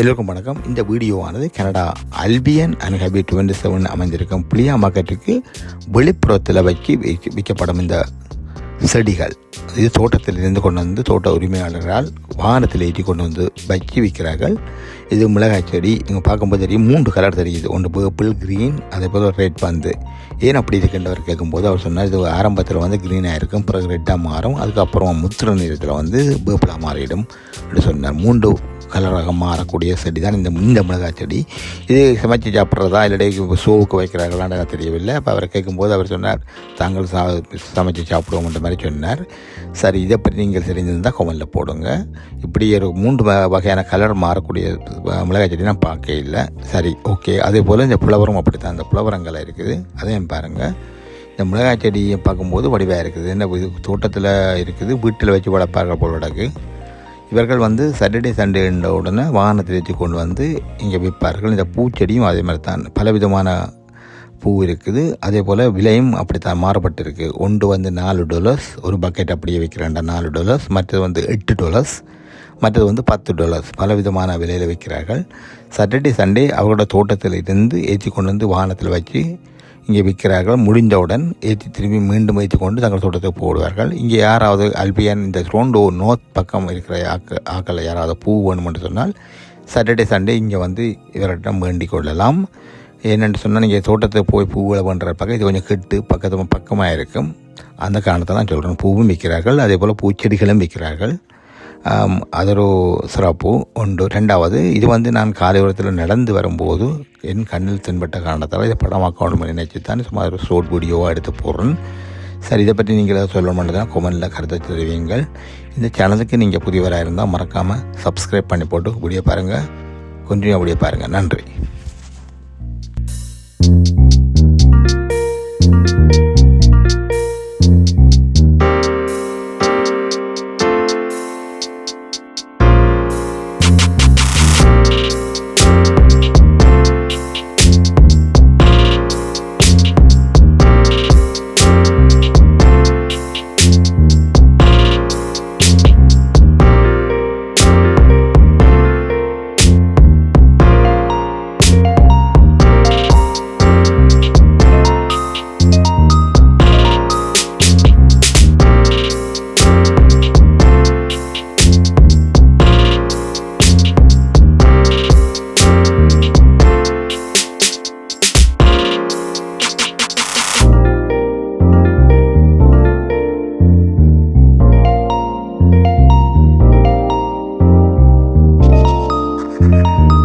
எல்லோருக்கும் வணக்கம். இந்த வீடியோவானது Canada Albion and highway twenty seven அமைந்திருக்கும் புளியா மார்க்கெட்டுக்கு வெளிப்புறத்தில் வைக்கி விற்கப்படும் இந்த செடிகள். இது தோட்டத்தில் இருந்து கொண்டு வந்து தோட்ட உரிமையாளர்களால் வாகனத்தில் ஏற்றி கொண்டு வந்து வச்சு விற்கிறார்கள். இது மிளகாய் செடி. இங்கே பார்க்கும்போது தெரியும் மூன்று கலர் தெரியுது. ஒன்று பர்பிள் க்ரீன் அதே போல் ரெட் வந்து. ஏன் அப்படி இருக்குன்றவர் கேட்கும்போது அவர் சொன்னார் இது ஆரம்பத்தில் வந்து க்ரீனாக இருக்கும் பிறகு ரெட்டாக மாறும். அதுக்கப்புறம் முத்திர நிறத்தில் வந்து பேர்பிளாக மாறிடும் அப்படி சொன்னார். மூன்று கலராக மாறக்கூடிய செடி தான் இந்த இந்த மிளகாய் செடி. இது சமைச்சு சாப்பிட்றதா இல்லாட்டி ஷோவுக்கு வைக்கிறாங்களான்னு எனக்கு தெரியவில்லை. அப்போ அவரை கேட்கும்போது அவர் சொன்னார் தாங்கள் சா சமைச்சு சாப்பிடுவோம்ன்ற மாதிரி சொன்னார். சரி இதை பற்றி நீங்கள் தெரிஞ்சிருந்தால் கொமலில் போடுங்க. இப்படி ஒரு மூன்று வ- வகையான கலர் மாறக்கூடிய மிளகாய் செடி நான் பார்க்க இல்லை. சரி ஓகே அதே போல் இந்த புலவரம் அப்படி தான் இந்த புலவரங்கள் இருக்குது. அதையும் பாருங்கள் இந்த மிளகாய் செடியை பார்க்கும்போது வடிவாக இருக்குது. என்ன தோட்டத்தில் இருக்குது வீட்டில் வச்சு வளர்ப்பார்கள் போல் கிடக்கு இவர்கள் வந்து சாட்டர்டே சண்டே என்ற உடனே வாகனத்தில் ஏற்றி கொண்டு வந்து இங்கே விற்பார்கள். இந்த பூச்செடியும் அதே மாதிரி தான். பலவிதமான பூ இருக்குது. அதே போல் விலையும் அப்படித்தான் மாறுபட்டிருக்கு. ஒன்று வந்து நாலு டாலர்ஸ் ஒரு பக்கெட் அப்படியே விற்கிறாண்டா நாலு டாலர்ஸ் மற்றது வந்து எட்டு டாலர்ஸ் மற்றது வந்து பத்து டாலர்ஸ் பலவிதமான விலையில் விற்கிறார்கள். சாட்டர்டே சண்டே அவர்களோட தோட்டத்தில் இருந்து ஏற்றி கொண்டு வந்து வாகனத்தில் வச்சு இங்கே விற்கிறார்கள். முடிந்தவுடன் ஏற்றி திரும்பி மீண்டும் வைத்து கொண்டு தங்கள் தோட்டத்துக்கு போடுவார்கள். இங்கே யாராவது அல்பியன் இந்த ரோண்டோ நோர்த் பக்கம் இருக்கிற ஆக்க ஆக்களை யாராவது பூ வேணும் என்று சொன்னால் சாட்டர்டே சண்டே இங்கே வந்து இவர்கிட்ட வேண்டிக் கொள்ளலாம். ஏனென்று சொன்னால் நீங்கள் தோட்டத்துக்கு போய் பூவில் பண்ணுற பக்கம் இது கொஞ்சம் கெட்டு பக்கத்து பக்கமாக இருக்கும் அந்த காரணத்தை தான் சொல்கிறேன் பூவும் விற்கிறார்கள் அதே போல் பூச்செடிகளும் விற்கிறார்கள். அதொரு சிறப்பு உண்டு. ரெண்டாவது இது வந்து நான் காலையோரத்தில் நடந்து வரும்போது என் கண்ணில் தென்பட்ட காரணத்தால் இதை படமாக்கணும் நினைச்சு தான் சும்மா ஒரு ஷோர்ட் வீடியோவாக எடுத்து போடுறேன். சரி இதை பற்றி நீங்கள் ஏதாவது சொல்ல மாட்டேதான் கொமெண்டில் கருத்தை தெரிவிங்கள் இந்த சேனலுக்கு நீங்கள் புதியவராக இருந்தால் மறக்காமல் சப்ஸ்கிரைப் பண்ணி போட்டு வீடியோ பாருங்கள் கொஞ்சம் அப்படியே பாருங்கள் நன்றி. Música